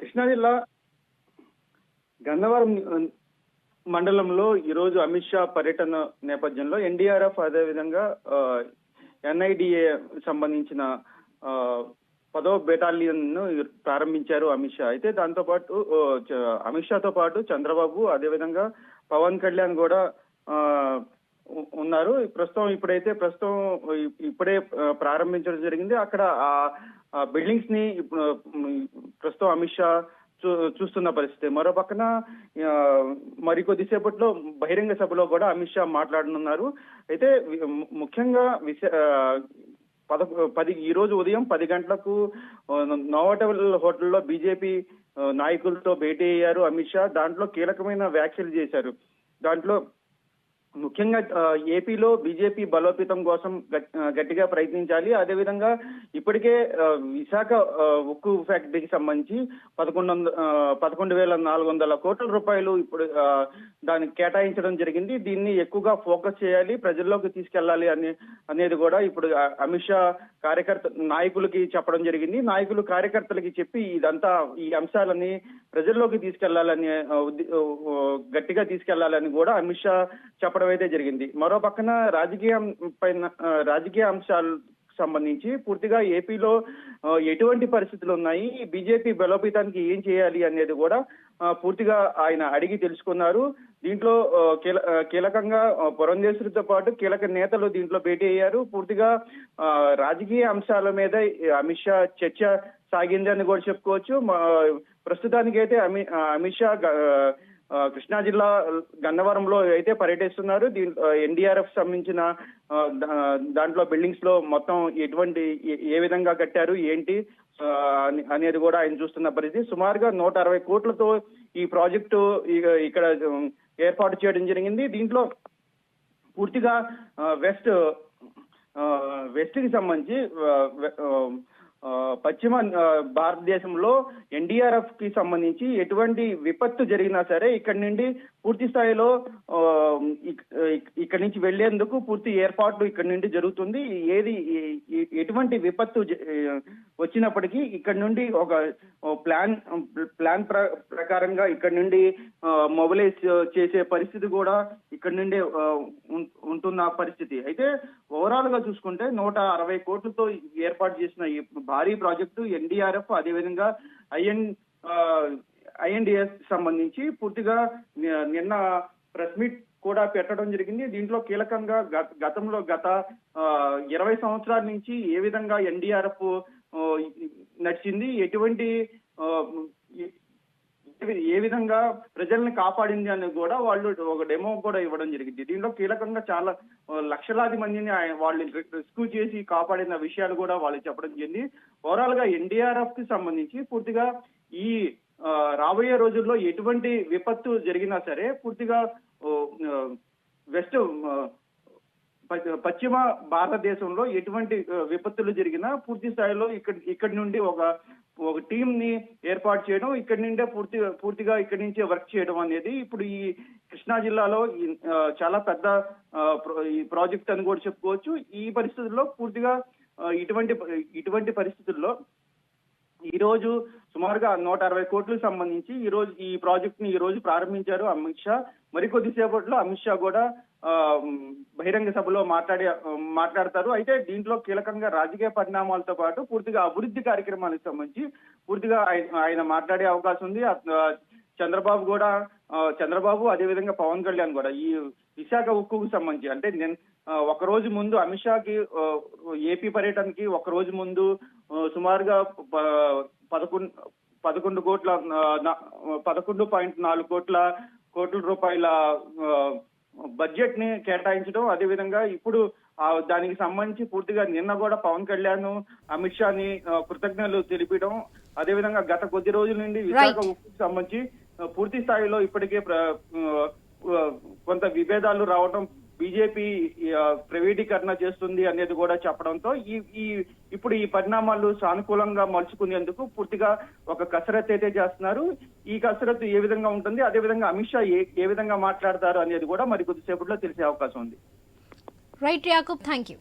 కృష్ణా జిల్లా గన్నవరం మండలంలో ఈరోజు అమిత్ షా పర్యటన నేపథ్యంలో ఎన్డీఆర్ఎఫ్ అదేవిధంగా ఎన్ఐడిఏ సంబంధించిన పదవ పదో బెటాలియన్ను ప్రారంభించారు అమిత్ షా. అయితే దాంతో పాటు చ- అమిత్ షాతో పాటు చంద్రబాబు అదేవిధంగా పవన్ కళ్యాణ్ కూడా ఆ, ఉన్నారు. ప్రస్తుతం ఇప్పుడైతే ప్రస్తుతం ఇప్పుడే ప్రారంభించడం జరిగింది. అక్కడ ఆ బిల్డింగ్స్ని ఇప్పుడు, ప్రస్తుతం అమిత్ షా చూ చూస్తున్న పరిస్థితి. మరో పక్కన మరికొద్దిసేపట్లో మరి కొద్దిసేపట్లో బహిరంగ సభలో కూడా అమిత్ షా మాట్లాడనున్నారు. అయితే ముఖ్యంగా విశ పద పది ఈ రోజు ఉదయం పది గంటలకు నోవటల్ హోటల్లో బీజేపీ నాయకులతో భేటీ అయ్యారు అమిత్ షా. దాంట్లో కీలకమైన వ్యాఖ్యలు చేశారు. దాంట్లో ముఖ్యంగా ఏపీలో బీజేపీ బలోపేతం కోసం గట్టిగా ప్రయత్నించాలి. అదేవిధంగా ఇప్పటికే విశాఖ ఉక్కు ఫ్యాక్టరీకి సంబంధించి పదకొండు వందల పదకొండు వేల నాలుగు వందల కోట్ల రూపాయలు ఇప్పుడు దానికి కేటాయించడం జరిగింది. దీన్ని ఎక్కువగా ఫోకస్ చేయాలి ప్రజల్లోకి తీసుకెళ్ళాలి అని అనేది కూడా ఇప్పుడు అమిత్ షా కార్యకర్త నాయకులకి చెప్పడం జరిగింది. నాయకులు కార్యకర్తలకి చెప్పి ఇదంతా ఈ అంశాలని ప్రజల్లోకి తీసుకెళ్ళాలని గట్టిగా తీసుకెళ్ళాలని కూడా అమిత్ షా చెప్పడం అయితే జరిగింది. మరో పక్కన రాజకీయం పైన రాజకీయ అంశాలు సంబంధించి పూర్తిగా ఏపీలో ఎటువంటి పరిస్థితులు ఉన్నాయి? బీజేపీ బలోపేతానికి ఏం చేయాలి అనేది కూడా పూర్తిగా ఆయన అడిగి తెలుసుకున్నారు. దీంట్లో కీల- కీలకంగా పురంధేశ్వరితో పాటు కీలక నేతలు దీంట్లో భేటీ అయ్యారు. పూర్తిగా రాజకీయ అంశాల మీద అమిత్ షా చర్చ సాగిందని కూడా చెప్పుకోవచ్చు. ప్రస్తుతానికైతే అమి అమిత్ షా కృష్ణా జిల్లా గన్నవరంలో అయితే పర్యటిస్తున్నారు. దీంట్లో ఎన్డీఆర్ఎఫ్ సంబంధించిన దాంట్లో బిల్డింగ్స్లో మొత్తం ఎటువంటి ఏ- విధంగా కట్టారు ఏంటి అనేది కూడా ఆయన చూస్తున్న పరిస్థితి. సుమారుగా నూట అరవై కోట్లతో ఈ ప్రాజెక్టు ఇక్కడ ఏర్పాటు చేయడం జరిగింది. దీంట్లో పూర్తిగా వెస్ట్ వెస్ట్కి సంబంధించి పశ్చిమ భారతదేశంలో ఎన్డీఆర్ఎఫ్కి సంబంధించి ఎటువంటి విపత్తు జరిగినా సరే ఇక్కడ నుండి పూర్తి స్థాయిలో ఇక్కడి నుంచి వెళ్ళేందుకు పూర్తి ఏర్పాట్లు ఇక్కడ నుండి జరుగుతుంది. ఏది ఎటువంటి విపత్తు వచ్చినప్పటికీ ఇక్కడ నుండి ఒక ప్లాన్ ప్లాన్ ప్ర- ప్రకారంగా ఇక్కడ నుండి మొబిలైజ్ చేసే పరిస్థితి కూడా ఇక్కడ నుండే ఆ, ఉం- ఉంటున్న పరిస్థితి. అయితే ఓవరాల్గా చూసుకుంటే నూట అరవై కోట్లతో ఏర్పాటు చేసిన ఈ భారీ ప్రాజెక్టు ఎన్డీఆర్ఎఫ్ అదేవిధంగా ఐఎన్ ఐఎన్డిఎస్ సంబంధించి పూర్తిగా నిన్న ప్రెస్ మీట్ కూడా పెట్టడం జరిగింది. దీంట్లో కీలకంగా గత- గతంలో గత ఇరవై సంవత్సరాల నుంచి ఏ విధంగా ఎన్డీఆర్ఎఫ్ నడిచింది ఎటువంటి ఏ- విధంగా ప్రజల్ని కాపాడింది అని కూడా వాళ్ళు ఒక డెమో కూడా ఇవ్వడం జరిగింది. దీంట్లో కీలకంగా చాలా లక్షలాది మందిని ఆయన వాళ్ళు రెస్క్యూ చేసి కాపాడిన విషయాలు కూడా వాళ్ళు చెప్పడం జరిగింది. ఓవరాల్గా ఎన్డీఆర్ఎఫ్కి సంబంధించి పూర్తిగా ఈ రాబోయే రోజుల్లో ఎటువంటి విపత్తు జరిగినా సరే పూర్తిగా వెస్ట్ ప- పశ్చిమ భారతదేశంలో ఎటువంటి విపత్తులు జరిగినా పూర్తి స్థాయిలో ఇక్కడ ఇక్కడి నుండి ఒక ఒక టీం ని ఏర్పాటు చేయడం ఇక్కడి నుండే పూర్తి పూర్తిగా ఇక్కడి నుంచే వర్క్ చేయడం అనేది ఇప్పుడు ఈ కృష్ణా జిల్లాలో చాలా పెద్ద ఆ, ఈ ప్రాజెక్ట్ అని కూడా చెప్పుకోవచ్చు. ఈ పరిస్థితుల్లో పూర్తిగా ఇటువంటి ఇటువంటి పరిస్థితుల్లో ఈ రోజు సుమారుగా నూట అరవై కోట్లకు సంబంధించి ఈ రోజు ఈ ప్రాజెక్ట్ని ఈ రోజు ప్రారంభించారు అమిత్ షా. మరి కొద్దిసేపట్లో అమిత్ షా కూడా ఆ, బహిరంగ సభలో మాట్లాడే మాట్లాడతారు. అయితే దీంట్లో కీలకంగా రాజకీయ పరిణామాలతో పాటు పూర్తిగా అభివృద్ధి కార్యక్రమాలకు సంబంధించి పూర్తిగా ఆయన మాట్లాడే అవకాశం ఉంది. చంద్రబాబు కూడా చంద్రబాబు అదేవిధంగా పవన్ కళ్యాణ్ కూడా ఈ విశాఖ ఉక్కుకు సంబంధించి అంటే నేను ఒక రోజు ముందు అమిత్ షాకి ఏపీ పర్యటనకి ఒక రోజు ముందు సుమారుగా పదకొండు పదకొండు కోట్ల పదకొండు పాయింట్ నాలుగు కోట్ల కోట్ల రూపాయల బడ్జెట్ని కేటాయించడం అదేవిధంగా ఇప్పుడు దానికి సంబంధించి పూర్తిగా నిన్న కూడా పవన్ కళ్యాణ్ అమిత్ షాని కృతజ్ఞతలు తెలిపడం అదేవిధంగా గత కొద్ది రోజుల నుండి విశాఖ. ఉక్కుకు సంబంధించి పూర్తి స్థాయిలో ఇప్పటికే ప్ర- కొంత విభేదాలు రావడం బీజేపీ ప్రైవేటీకరణ చేస్తుంది అనేది కూడా చెప్పడంతో ఈ ఈ ఇప్పుడు ఈ పరిణామాలు సానుకూలంగా మలుచుకునేందుకు పూర్తిగా ఒక కసరత్తు అయితే చేస్తున్నారు. ఈ కసరత్తు ఏ విధంగా ఉంటుంది? అదే విధంగా అమిత్ షా ఏ ఏ విధంగా మాట్లాడతారు అనేది కూడా మరి కొద్దిసేపట్లో తెలిసే అవకాశం ఉంది. Right Yakub thank you